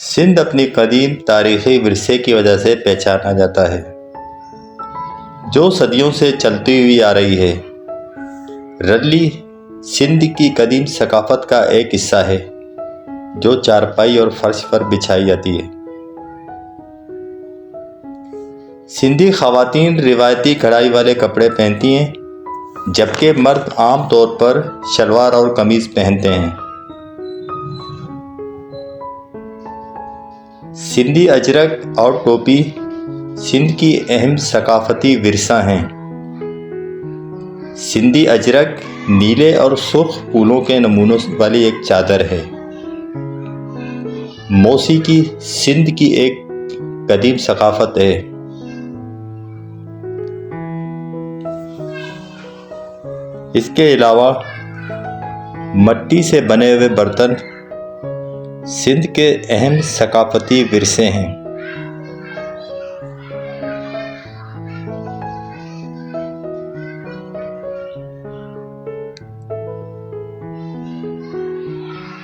سندھ اپنی قدیم تاریخی ورثے کی وجہ سے پہچانا جاتا ہے۔ جو صدیوں سے چلتی ہوئی آ رہی ہے۔ رلی سندھ کی قدیم ثقافت کا ایک حصہ ہے، جو چارپائی اور فرش پر بچھائی جاتی ہے۔ سندھی خواتین روایتی کڑھائی والے کپڑے پہنتی ہیں، جبکہ مرد عام طور پر شلوار اور قمیض پہنتے ہیں۔ سندھی اجرک اور ٹوپی سندھ کی اہم ثقافتی ورثہ ہیں۔ سندھی اجرک نیلے اور سرخ پھولوں کے نمونوں والی ایک چادر ہے۔ موسیقی سندھ کی ایک قدیم ثقافت ہے۔ اس کے علاوہ مٹی سے بنے ہوئے برتن سندھ کے اہم ثقافتی ورثے ہیں۔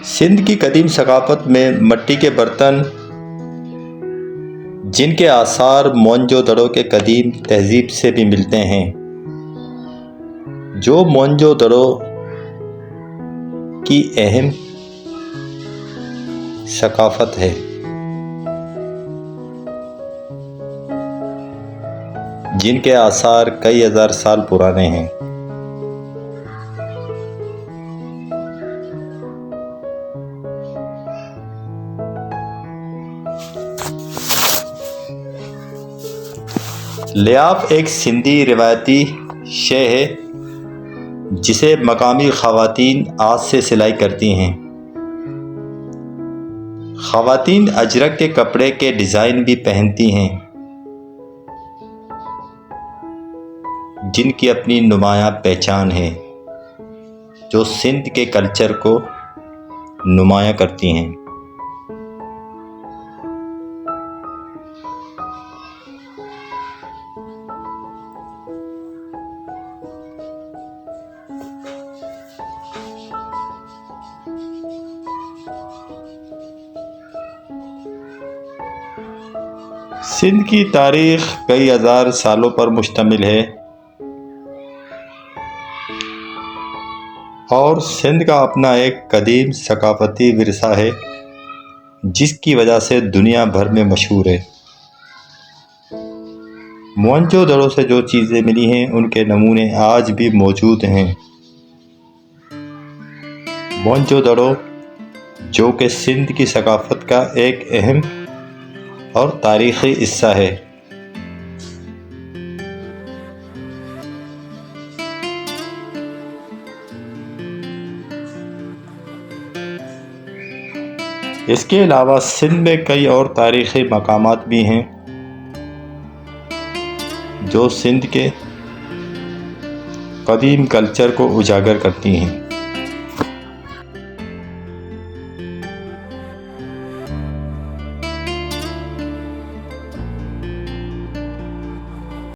سندھ کی قدیم ثقافت میں مٹی کے برتن، جن کے آثار مونجو دڑوں کے قدیم تہذیب سے بھی ملتے ہیں۔ جو مونجو دڑوں کی اہم ثقافت ہے۔ جن کے آثار کئی ہزار سال پرانے ہیں۔ لیاف ایک سندھی روایتی شے ہے، جسے مقامی خواتین آج سے سلائی کرتی ہیں۔ خواتین اجرک کے کپڑے کے ڈیزائن بھی پہنتی ہیں۔ جن کی اپنی نمایاں پہچان ہے، جو سندھ کے کلچر کو نمایاں کرتی ہیں۔ سندھ کی تاریخ کئی ہزار سالوں پر مشتمل ہے اور سندھ کا اپنا ایک قدیم ثقافتی ورثہ ہے، جس کی وجہ سے دنیا بھر میں مشہور ہے۔ مونجو دڑوں سے جو چیزیں ملی ہیں، ان کے نمونے آج بھی موجود ہیں۔ مونجو دڑوں، جو کہ سندھ کی ثقافت کا ایک اہم اور تاریخی حصہ ہے۔ اس کے علاوہ سندھ میں کئی اور تاریخی مقامات بھی ہیں۔ جو سندھ کے قدیم کلچر کو اجاگر کرتی ہیں۔